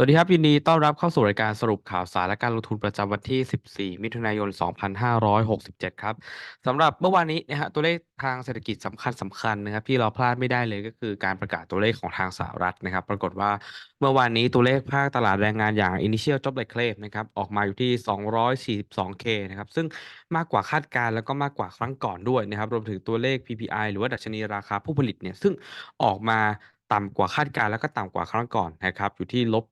สวัสดีครับ ยินดีต้อนรับเข้าสู่รายการสรุปข่าวสารและการลงทุนประจำวันที่ 14 มิถุนายน 2567 ครับสำหรับเมื่อวานนี้นะฮะตัวเลขทางเศรษฐกิจสำคัญสำคัญนะครับ ที่เราพลาดไม่ได้เลยก็คือการประกาศตัวเลขของทางสหรัฐนะครับ ปรากฏว่าเมื่อวานนี้ตัวเลขภาคตลาดแรงงานอย่าง Initial Jobless Claim นะครับออกมาอยู่ที่ 242K นะครับซึ่งมากกว่าคาดการณ์แล้วก็มากกว่าครั้งก่อนด้วยนะครับรวมถึงตัวเลข PPI หรือว่าดัชนีราคาผู้ผลิตเนี่ยซึ่งออกมา ต่ำกว่าคาดการณ์แล้วก็ต่ำกว่าครั้งก่อนนะครับอยู่ที่ลบ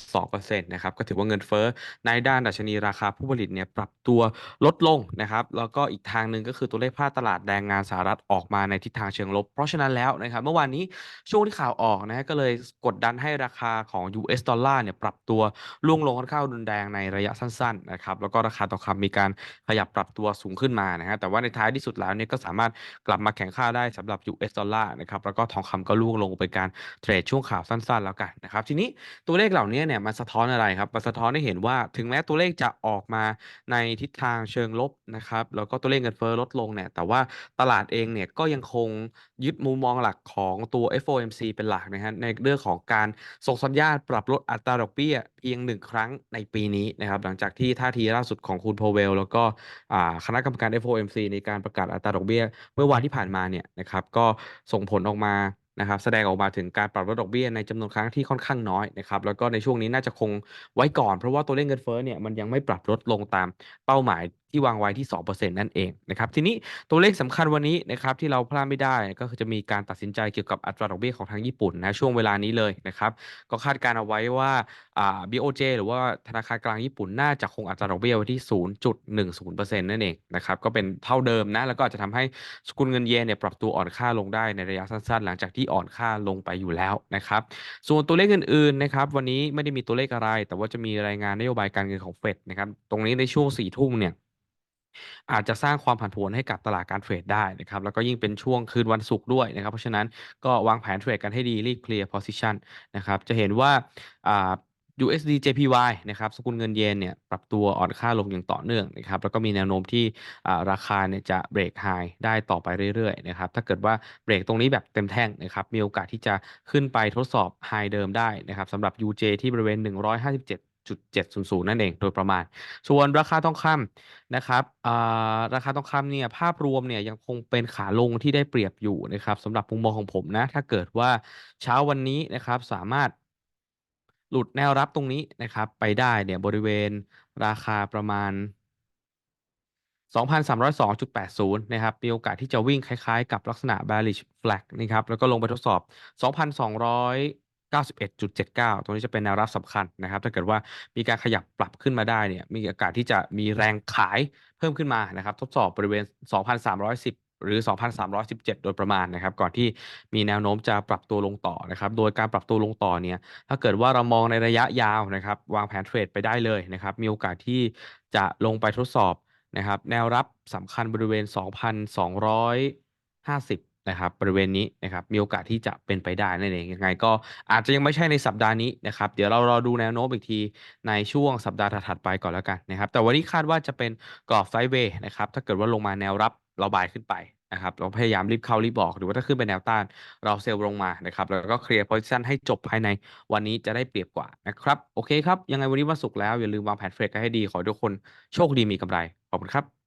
0.2%นะครับก็ถือว่าเงินเฟ้อในด้านดัชนีราคาผู้ผลิตเนี่ยปรับตัวลดลงนะครับแล้วก็อีกทางหนึ่งก็คือตัวเลขภาคตลาดแรงงานสหรัฐออกมาในทิศทางเชิงลบ เพราะฉะนั้นแล้วนะครับเมื่อวานนี้ช่วงที่ข่าวออกนะฮะก็เลยกดดันให้ราคาของ US ดอลลาร์เนี่ยปรับตัวร่วงลงค่อนข้างรุนแรงในระยะสั้นๆนะครับแล้วก็ราคาทองคำมีการขยับปรับตัวสูงขึ้นมานะฮะแต่ว่าในท้ายที่สุดแล้วเนี่ยก็สามารถกลับมาแข็งค่าได้สำหรับ US ดอลลาร์นะครับแล้วก็ทองคำก็ร่วงลงไปการเทรดช่วงข่าวสั้นๆ แล้วกันนะครับ ทีนี้ตัวเลขเหล่านี้เนี่ยมันสะท้อนอะไรครับมันสะท้อนให้เห็นว่าถึงแม้ตัวเลขจะออกมาในทิศทางเชิงลบนะครับแล้วก็ตัวเลขเงินเฟ้อลดลงเนี่ยแต่ว่าตลาดเองเนี่ยก็ยังคงยึดมุมมองหลักของตัว FOMC เป็นหลักนะฮะในเรื่องของการส่งสัญญาณปรับลดอัตราดอกเบี้ยเพียงหนึ่งครั้งในปีนี้นะครับหลังจากที่ท่าทีล่าสุดของคุณโพเวลแล้วก็คณะกรรมการ FOMC ในการประกาศอัตราดอกเบี้ย เมื่อวานที่ผ่านมาเนี่ยนะครับก็ส่งผลออกมา นะครับแสดงออกมาถึงการปรับลดดอกเบี้ยในจำนวนครั้งที่ค่อนข้างน้อยนะครับแล้วก็ในช่วงนี้น่าจะคงไว้ก่อน เพราะว่าตัวเลขเงินเฟ้อเนี่ยมันยังไม่ปรับลดลงตามเป้าหมาย ที่วางไว้ที่ 2%นั่นเองนะครับทีนี้ตัวเลขสำคัญวันนี้นะครับที่เราพลาดไม่ได้ก็คือจะมีการตัดสินใจเกี่ยวกับอัตราดอกเบี้ยของทางญี่ปุ่นนะช่วงเวลานี้เลยนะครับก็คาดการเอาไว้ว่าอ่า BOJ หรือว่าธนาคารกลางญี่ปุ่นน่าจะคงอัตราดอกเบี้ยไว้ที่ 0.10%นั่นเองนะครับก็เป็นเท่าเดิมนะแล้วก็อาจจะทำให้สกุลเงินเยนเนี่ยปรับตัวอ่อนค่าลงได้ในระยะสั้นๆ หลังจากที่อ่อนค่าลงไปอยู่แล้วนะครับส่วนตัวเลขอื่นๆนะครับวันนี้ไม่ได้มีตัวเลขอะไร แต่ว่าจะมีรายงานนโยบายการเงินของเฟดนะครับตรงนี้ในช่วง4ทุ่มเนี่ย อาจจะสร้างความผันผวนให้กับตลาดการเทรดได้นะครับ แล้วก็ยิ่งเป็นช่วงคืนวันศุกร์ด้วยนะครับ เพราะฉะนั้นก็วางแผนเทรดกันให้ดีรีบเคลียร์ position นะครับ จะเห็นว่า USD JPY นะครับสกุลเงินเยนเนี่ยปรับตัวอ่อนค่าลงอย่างต่อเนื่องนะครับแล้วก็มีแนวโน้มที่ราคาเนี่ยจะเบรกไฮได้ต่อไปเรื่อยๆนะครับถ้าเกิดว่าเบรกตรงนี้แบบเต็มแท่งนะครับมีโอกาสที่จะขึ้นไปทดสอบไฮเดิมได้นะครับสำหรับ UJ ที่บริเวณ 157 700 นั่นเองโดยประมาณ ส่วนราคาทองคำนะครับราคาทองคำเนี่ยภาพรวมเนี่ยยังคงเป็นขาลงที่ได้เปรียบอยู่นะครับสำหรับมุมมองของผมนะถ้าเกิดว่าเช้าวันนี้นะครับสามารถหลุดแนวรับตรงนี้นะครับ ไปได้เนี่ยบริเวณราคาประมาณ2,302.80 นะครับ มีโอกาสที่จะวิ่งคล้ายๆ กับลักษณะ bearish flag นะครับ แล้วก็ลงไปทดสอบ 2,200 91.79 ตรงนี้จะเป็นแนวรับสำคัญนะครับ ถ้าเกิดว่ามีการขยับปรับขึ้นมาได้เนี่ยมีโอกาสที่จะมีแรงขายเพิ่มขึ้นมานะครับทดสอบบริเวณ 2,310หรือ 2,317 โดยประมาณนะครับ ก่อนที่มีแนวโน้มจะปรับตัวลงต่อนะครับ โดยการปรับตัวลงต่อเนี่ย ถ้าเกิดว่าเรามองในระยะยาวนะครับ วางแผนเทรดไปได้เลยนะครับ มีโอกาสที่จะลงไปทดสอบนะครับ แนวรับสำคัญบริเวณ 2,250 นะครับบริเวณนี้นะครับมีโอกาสที่จะเป็นไปได้นั่นเองยังไงก็อาจจะยังไม่ใช่ในสัปดาห์นี้นะครับเดี๋ยวเรารอดูแนวโน้มอีกทีในช่วงสัปดาห์ถัดไปก่อนแล้วกันนะครับแต่วันนี้คาดว่าจะเป็นกรอบไซด์เวย์นะครับถ้าเกิดว่าลงมาแนวรับเราบายขึ้นไปนะครับเราพยายามรีบเข้ารีบบอกหรือว่าถ้าขึ้นไปแนวต้านเราเซลล์ลงมานะครับแล้วก็เคลียร์โพซิชันให้จบภายในวันนี้จะได้เปรียบกว่านะครับโอเคครับยังไงวันนี้วันศุกร์แล้วอย่าลืมวางแผนเทรดกันให้ดีขอให้ทุกคนโชคดีมีกำไรขอบคุณครับ